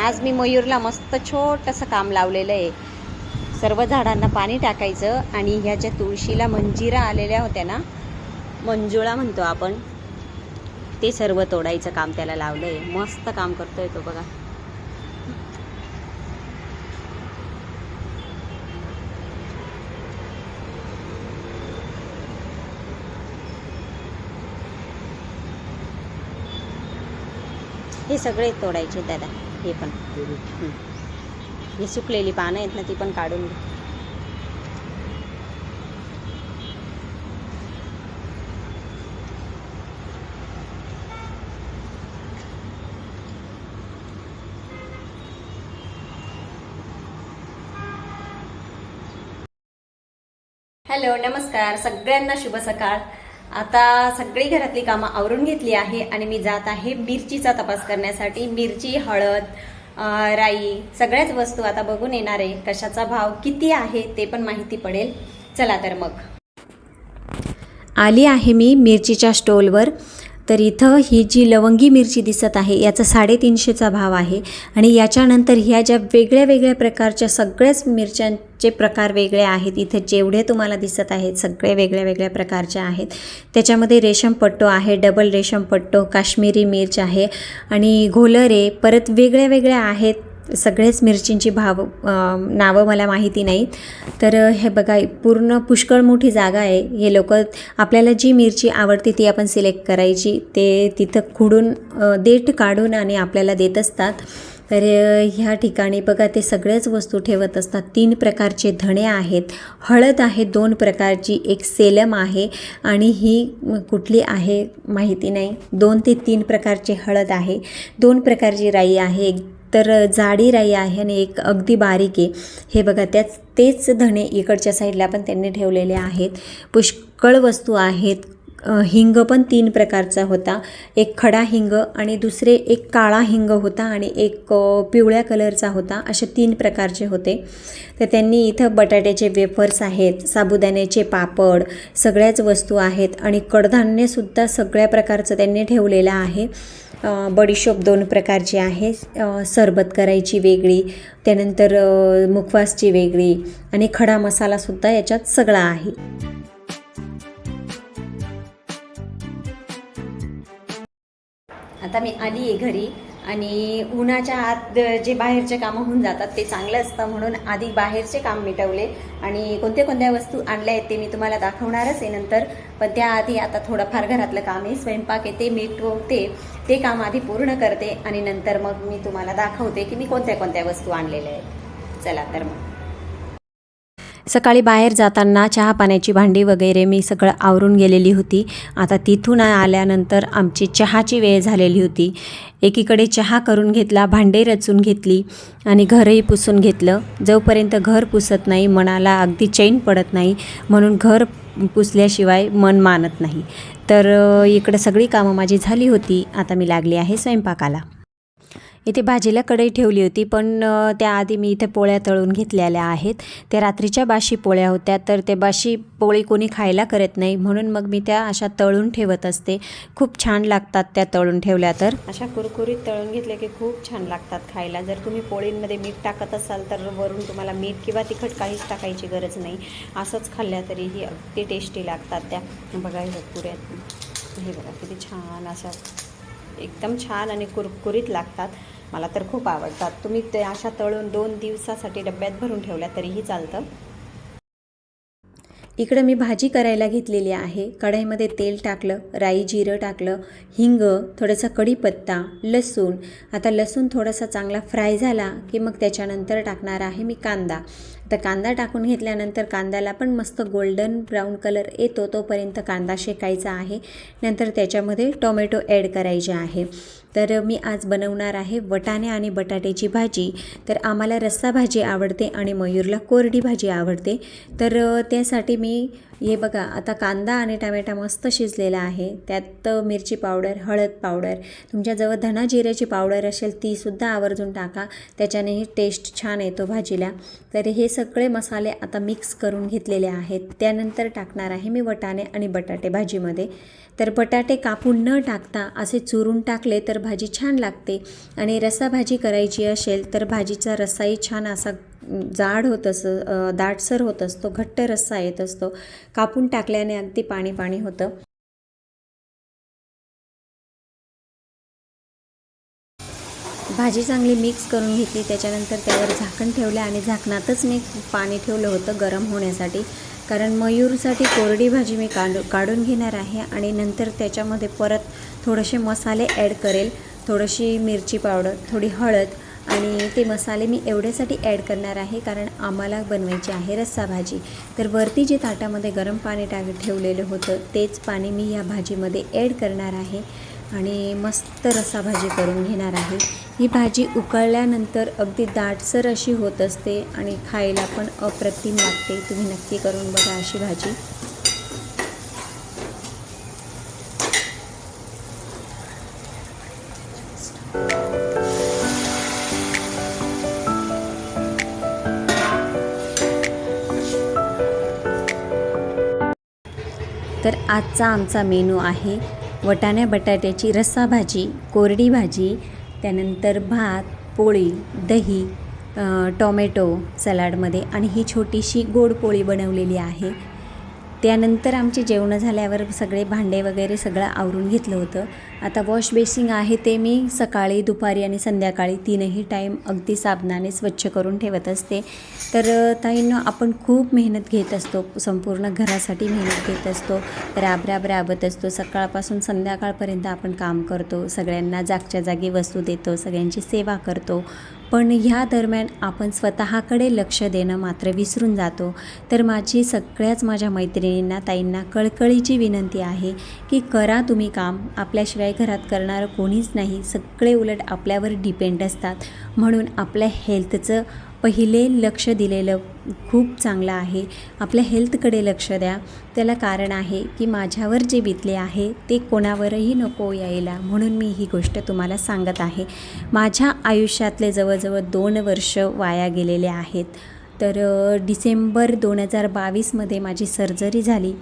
आज मी मयूरला मस्त छोटंसं काम लावलेलं आहे. सर्व झाडांना पाणी टाकायचं आणि ह्या ज्या तुळशीला मंजिरा आलेल्या होत्या ना मंजुळा म्हणतो आपण ते सर्व तोडायचं काम त्याला लावलं आहे मस्त काम करतोय तो बघा. हे सगळे तोडायचे दादा. हे पण. हे सुकलेली पानं आहेत ना ती पण काढून घे. हॅलो नमस्कार. सगळ्यांना शुभ सकाळ. आता सगळी घरातली कामं आवरून घेतली आहे आणि मी जात आहे मिरचीचा तपास करण्यासाठी. मिरची हळद राई सगळ्याच वस्तू आता बघून येणार आहे. कशाचा भाव किती आहे ते पण माहिती पडेल. चला तर मग. आली आहे मी मिरचीच्या स्टॉलवर. तर इथं ही जी लवंगी मिरची दिसत आहे याचा साडेतीनशेचा भाव आहे. आणि याच्यानंतर ह्या ज्या वेगळ्या वेगळ्या प्रकारच्या सगळ्याच मिरच्यांचे प्रकार वेगळे आहेत. इथे जेवढे तुम्हाला दिसत आहेत सगळे वेगळ्या वेगळ्या प्रकारच्या आहेत. त्याच्यामध्ये रेशम पट्टो आहे डबल रेशम पट्टो काश्मीरी मिर्च आहे. आणि घोलरे परत वेगळ्या वेगळ्या आहेत सगळेच मिरचींची भाव नावं मला माहिती नाहीत. तर हे बघा पूर्ण पुष्कळ मोठी जागा आहे. हे लोक आपल्याला जी मिरची आवडते ती आपण सिलेक्ट करायची. ते तिथं खुडून देठ काढून आणि आपल्याला देत असतात. तर ह्या ठिकाणी बघा ते सगळ्याच वस्तू ठेवत असतात. तीन प्रकारचे धणे आहेत. हळद आहे दोन प्रकारची. एक सेलम आहे आणि ही कुठली आहे माहिती नाही. दोन ते तीन प्रकारचे हळद आहे. दोन प्रकारची राई आहे. एक तर जाडी राई आहे आणि एक अगदी बारीक आहे. हे बघा त्याच तेच धणे इकडच्या साईडला पण त्यांनी ठेवलेले आहेत. पुष्कळ वस्तू आहेत. हिंग पण तीन प्रकारचा होता. एक खडा हिंग आणि दुसरे एक काळा हिंग होता आणि एक पिवळ्या कलरचा होता. असे तीन प्रकारचे होते. तर त्यांनी इथं बटाट्याचे वेफर्स आहेत साबुदाण्याचे पापड सगळ्याच वस्तू आहेत आणि कडधान्यसुद्धा सगळ्या प्रकारचं त्यांनी ठेवलेलं आहे. बडीशोप दोन प्रकारची आहे. सरबत करायची वेगळी त्यानंतर मुखवासची वेगळी आणि खडा मसालासुद्धा याच्यात सगळा आहे. आता मी आली आहे घरी आणि उन्हाच्या आत जे बाहेरचे कामं होऊन जातात ते चांगलं असतं म्हणून आधी बाहेरचे काम मिटवले आणि कोणत्या कोणत्या वस्तू आणल्या आहेत ते मी तुम्हाला दाखवणारच आहे नंतर. पण त्याआधी आता थोडंफार घरातलं काम आहे स्वयंपाक आहे ते मिटवते ते काम आधी पूर्ण करते आणि नंतर मग मी तुम्हाला दाखवते की मी कोणत्या कोणत्या वस्तू आणलेल्या आहेत. चला तर मग. सकाळी बाहेर जाताना चहा पाण्याची भांडी वगैरे मी सगळं आवरून गेलेली होती. आता तिथून आल्यानंतर आमची चहाची वेळ झालेली होती. एकीकडे चहा करून घेतला भांडे रचून घेतली आणि घरही पुसून घेतलं. जोपर्यंत घर पुसत नाही मनाला अगदी चैन पडत नाही म्हणून घर पुसल्याशिवाय मन मानत नाही. तर इकडं सगळी कामं माझी झाली होती. आता मी लागली आहे स्वयंपाकाला. इथे भाजीला कढई ठेवली होती पण त्याआधी मी इथे पोळ्या तळून घेतलेल्या आहेत. त्या रात्रीच्या बाशी पोळ्या होत्या तर ते बाशी पोळी कोणी खायला करत नाही म्हणून मग मी त्या अशा तळून ठेवत असते. खूप छान लागतात त्या तळून ठेवल्या तर. अशा कुरकुरीत तळून घेतल्या की खूप छान लागतात खायला. जर तुम्ही पोळींमध्ये मीठ टाकत असाल तर वरून तुम्हाला मीठ किंवा तिखट काहीच टाकायची गरज नाही. असंच खाल्ल्या तरीही अगदी टेस्टी लागतात त्या. बघा हे पुऱ्यात हे बघा किती छान अशा एकदम छान आणि कुरकुरीत लागतात. मला तर खूप आवडतात. तुम्ही ते अशा तळून दोन दिवसासाठी डब्यात भरून ठेवल्या तरीही चालतं. इकडं मी भाजी करायला घेतलेली आहे. कढईमध्ये तेल टाकलं राई जिरं टाकलं हिंग थोडासा कढीपत्ता लसूण. आता लसूण थोडासा चांगला फ्राय झाला की मग त्याच्यानंतर टाकणार आहे मी कांदा. तर कांदा टाकून घेतल्यानंतर कांद्याला पण मस्त गोल्डन ब्राऊन कलर येतो तोपर्यंत कांदा शेकायचा आहे. नंतर त्याच्यामध्ये टोमॅटो ॲड करायचे आहे. तर मी आज बनवणार आहे वटाणे आणि बटाट्याची भाजी. तर आम्हाला रस्सा भाजी आवडते आणि मयूरला कोरडी भाजी आवडते. तर त्यासाठी मी हे बघा आता कांदा आणि टमॅटा मस्त शिजलेला आहे. त्यात मिरची पावडर हळद पावडर तुमच्याजवळ धना जिऱ्याची पावडर असेल तीसुद्धा आवर्जून टाका. त्याच्यानेही टेस्ट छान येतो भाजीला. तर हे सगळे मसाले आता मिक्स करून घेतलेले आहेत. त्यानंतर टाकणार आहे मी वटाणे आणि बटाटे भाजीमध्ये. तर बटाटे कापून न टाकता असे चुरून टाकले तर भाजी छान लागते. आणि रसाभाजी भाजी करायची असेल तर भाजीचा रसाही छान असा जाड होत असं दाटसर होत असतो घट्ट रस्सा येत असतो कापून टाकल्याने अगदी पाणी पाणी होतं. भाजी चांगली मिक्स करून घेतली त्याच्यानंतर त्यावर झाकण ठेवलं आणि झाकणातच मी पाणी ठेवलं होतं गरम होण्यासाठी. कारण मयूरसाठी कोरडी भाजी मी काढू काढून घेणार आहे आणि नंतर त्याच्यामध्ये परत थोडेसे मसाले ॲड करेल. थोडीशी मिरची पावडर थोडी हळद आणि ते मसाले मी एवढ्यासाठी ॲड करणार आहे कारण आम्हाला बनवायची आहे रस्सा भाजी तर वरती जे ताटामध्ये गरम पाणी टाक ठेवलेलं होतं तेच पाणी मी या भाजीमध्ये ॲड करणार आहे आणि मस्त रस्सा भाजी करून घेणार आहे. ही भाजी उकळल्यानंतर अगदी दाटसर अशी होत असते आणि खायला पण अप्रतिम लागते. तुम्ही नक्की करून बघा अशी भाजी. आजचा आमचा मेनू आहे वटाण्या बटाट्याची रस्सा भाजी कोरडी भाजी त्यानंतर भात पोळी दही टॉमॅटो टोमॅटो सलाडमध्ये आणि ही छोटीशी गोड पोळी बनवलेली आहे. त्यानंतर आमची जेवणं झाल्यावर सगळे भांडे वगैरे सगळं आवरून घेतलं होतं. आता वॉश बेसिंग आहे ते मी सकाळी दुपारी आणि संध्याकाळी तीनही टाईम अगदी साबणाने स्वच्छ करून ठेवत असते. तर ताईंना आपण खूप मेहनत घेत असतो. संपूर्ण घरासाठी मेहनत घेत असतो. राब राब राबत असतो. सकाळपासून संध्याकाळपर्यंत आपण काम करतो. सगळ्यांना जागच्या जागी वस्तू देतो. सगळ्यांची सेवा करतो. पण ह्या दरम्यान आपण स्वतःकडे लक्ष देणं मात्र विसरून जातो. तर माझी सगळ्याच माझ्या मैत्रिणींना ताईंना कळकळीची विनंती आहे की करा तुम्ही काम. आपल्याशिवाय घरात करणारं कोणीच नाही. सगळे उलट आपल्यावर डिपेंड असतात. म्हणून आपल्या हेल्थचं पहिले लक्ष दिलेलं खूप चांगलं आहे. आपल्या हेल्थकडे लक्ष द्या. त्याला कारण आहे की माझ्यावर जे बितले आहे ते कोणावरही नको यायला. म्हणून मी ही गोष्ट तुम्हाला सांगत आहे. माझ्या आयुष्यातले जवळजवळ दोन वर्ष वाया गेलेले आहेत. तर डिसेंबर दोन हजार बावीसमध्ये माझी सर्जरी झाली.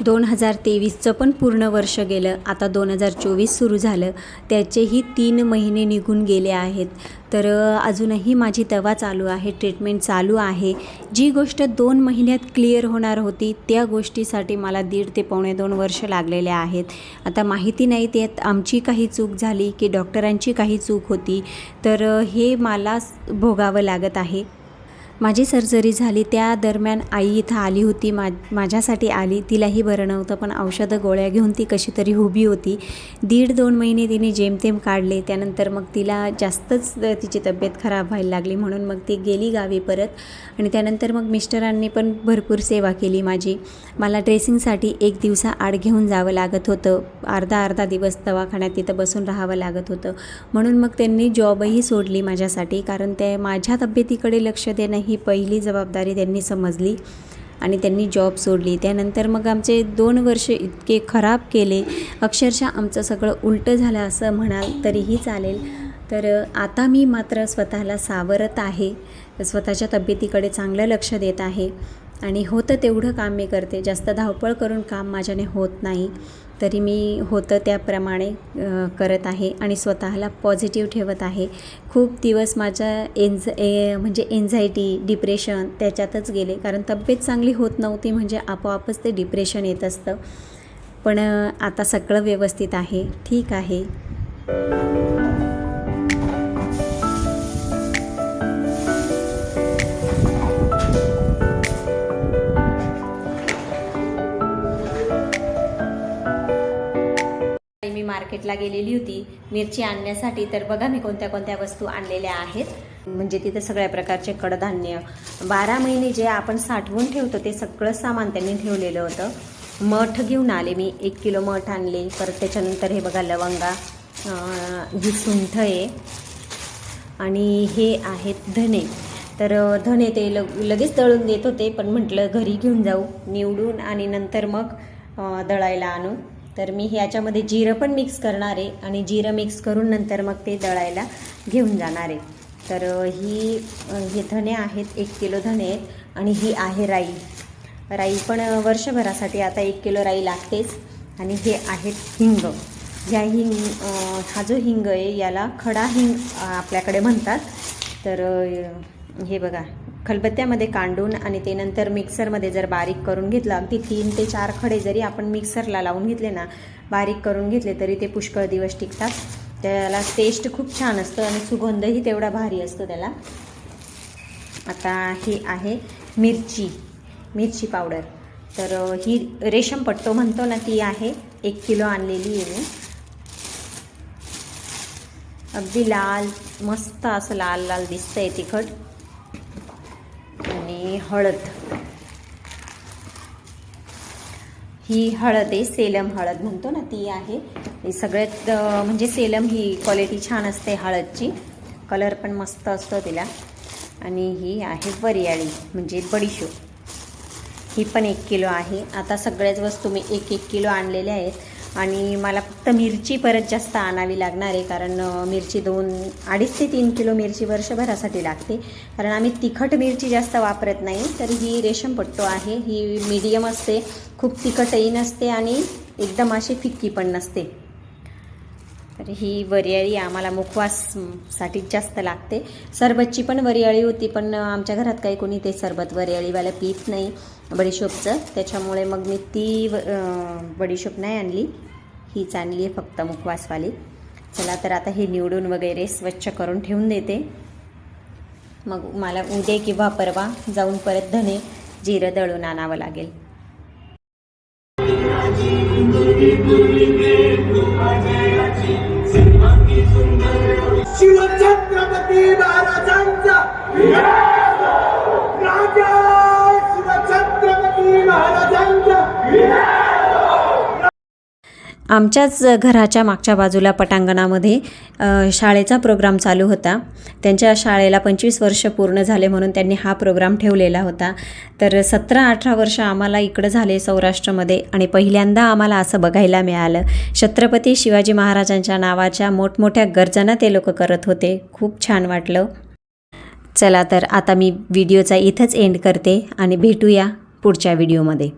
दोन हजार तेवीसचं पण पूर्ण वर्ष गेलं. आता दोन हजार चोवीस सुरू झालं. त्याचेही तीन महिने निघून गेले आहेत. तर अजूनही माझी दवा चालू आहे ट्रीटमेंट चालू आहे. जी गोष्ट दोन महिन्यात क्लिअर होणार होती त्या गोष्टीसाठी मला दीड ते पावणे दोन वर्ष लागलेले आहेत. आता माहिती नाही त्यात आमची काही चूक झाली की डॉक्टरांची काही चूक होती. तर हे मला भोगावं लागत आहे. माझी सर्जरी झाली त्या दरम्यान आई इथं आली होती मा माझ्यासाठी आली. तिलाही बरं नव्हतं पण औषधं गोळ्या घेऊन ती कशी तरी उभी होती. दीड दोन महिने तिने जेमतेम काढले त्यानंतर मग तिला जास्तच तिची तब्येत खराब व्हायला लागली म्हणून मग ती गेली गावी परत. आणि त्यानंतर मग मिस्टरांनी पण भरपूर सेवा केली माझी. मला ड्रेसिंगसाठी एक दिवसा आड घेऊन जावं लागत होतं. अर्धा अर्धा दिवस दवाखान्यात तिथं बसून राहावं लागत होतं. म्हणून मग त्यांनी जॉबही सोडली माझ्यासाठी कारण ते माझ्या तब्येतीकडे लक्ष देणं ही पहिली जबाबदारी त्यांनी समजली आणि त्यांनी जॉब सोडली. त्यानंतर मग आमचे दोन वर्ष इतके खराब केले. अक्षरशः आमचं सगळं उलटं झालं असं म्हणाल तरीही चालेल. तर आता मी मात्र स्वतःला सावरत आहे. स्वतःच्या तब्येतीकडे चांगलं लक्ष देत आहे. आणि होतं तेवढं काम मी करते. जास्त धावपळ करून काम माझ्याने होत नाही. तरी मी होतं त्याप्रमाणे करत आहे आणि स्वतःला पॉझिटिव्ह ठेवत आहे. खूप दिवस माझ्या एन्झ ए म्हणजे एन्झायटी डिप्रेशन त्याच्यातच गेले. कारण तब्येत चांगली होत नव्हती म्हणजे आपोआपच ते डिप्रेशन येत असतं. पण आता सगळं व्यवस्थित आहे. ठीक आहे. मार्केटला गेलेली होती. मिरची आणण्यासाठी तर बघा मी कोणत्या कोणत्या वस्तू आणलेल्या आहेत. म्हणजे तिथं सगळ्या प्रकारचे कडधान्य. बारा महिने जे आपण साठवून ठेवतो ते सगळं सामान त्यांनी ठेवलेलं होतं. मठ घेऊन आले मी. एक किलो मठ आणले. परत त्याच्यानंतर हे बघा लवंगा ही सुंठ आहे. आणि हे आहेत धने. तर धने ते लग लगेच दळून देत होते. पण म्हटलं घरी घेऊन जाऊ. निवडून आणि नंतर मग दळायला आणू. तर मी ह्याच्यामध्ये जिरं पण मिक्स करणार आहे आणि जिरं मिक्स करून नंतर मग ते दळायला घेऊन जाणार आहे. तर ही हे धणे आहेत एक किलो धणे आहेत आणि ही आहे राई. राई पण वर्षभरासाठी आता एक किलो राई लागतेच आणि हे आहेत हिंग. ह्या हिंग हा जो हिंग आहे याला खडा हिंग आपल्याकडे म्हणतात. तर हे बघा खलबत्त्यामध्ये कांडून आणि ते नंतर मिक्सरमध्ये जर बारीक करून घेतलं अगदी तीन ते चार खडे जरी आपण मिक्सरला लावून घेतले ना बारीक करून घेतले तरी ते पुष्कळ दिवस टिकतात. त्याला टेस्ट खूप छान असतं आणि सुगंधही तेवढा भारी असतो त्याला. आता ही आहे मिरची मिरची पावडर. तर ही रेशम पट्टो म्हणतो ना ती आहे. एक किलो आणलेली आहे मी. अगदी लाल मस्त असं लाल लाल दिसतंय तिखट. आणि हळद. ही हळद आहे सेलम हळद म्हणतो ना ती आहे. सगळ्यात म्हणजे सेलम ही क्वालिटी छान असते हळदची. कलर पण मस्त असतो तिला. आणि ही आहे वरियाळी म्हणजे बडीशोप. ही पण एक किलो आहे. आता सगळ्याच वस्तू मी एक एक किलो आणलेल्या आहेत. आणि मला फक्त मिरची परत जास्त आणावी लागणार आहे कारण मिरची दोन अडीच ते तीन किलो मिरची वर्षभरासाठी लागते. कारण आम्ही तिखट मिरची जास्त वापरत नाही तर ही रेशमपट्टो आहे. ही मीडियम असते खूप तिखटही नसते आणि एकदम अशी फिक्की पण नसते. तर ही वरियाळी आम्हाला मुखवाससाठी जास्त लागते. सरबतची पण वरियाळी होती पण आमच्या घरात काही कोणी ते सरबत वरियाळीवाला पित नाही. बडीशोपचं. त्याच्यामुळे मग मी ती व- बडीशोप नाही आणली. हीच आणली आहे फक्त मुखवासवाली. चला तर आता हे निवडून वगैरे स्वच्छ करून ठेवून देते. मग मला उद्या किंवा परवा जाऊन परत धने जिरं दळून आणावं लागेल. शिवछत्रपती महाराजांचा. आमच्याच घराच्या मागच्या बाजूला पटांगणामध्ये शाळेचा प्रोग्राम चालू होता. त्यांच्या शाळेला पंचवीस वर्ष पूर्ण झाले म्हणून त्यांनी हा प्रोग्राम ठेवलेला होता. तर सतरा अठरा वर्ष आम्हाला इकडं झाले सौराष्ट्रामध्ये आणि पहिल्यांदा आम्हाला असं बघायला मिळालं. छत्रपती शिवाजी महाराजांच्या नावाच्या मोठमोठ्या गर्जना ते लोक करत होते. खूप छान वाटलं. चला तर आता मी व्हिडिओचा इथंच एंड करते आणि भेटूया पुढच्या व्हिडिओमध्ये.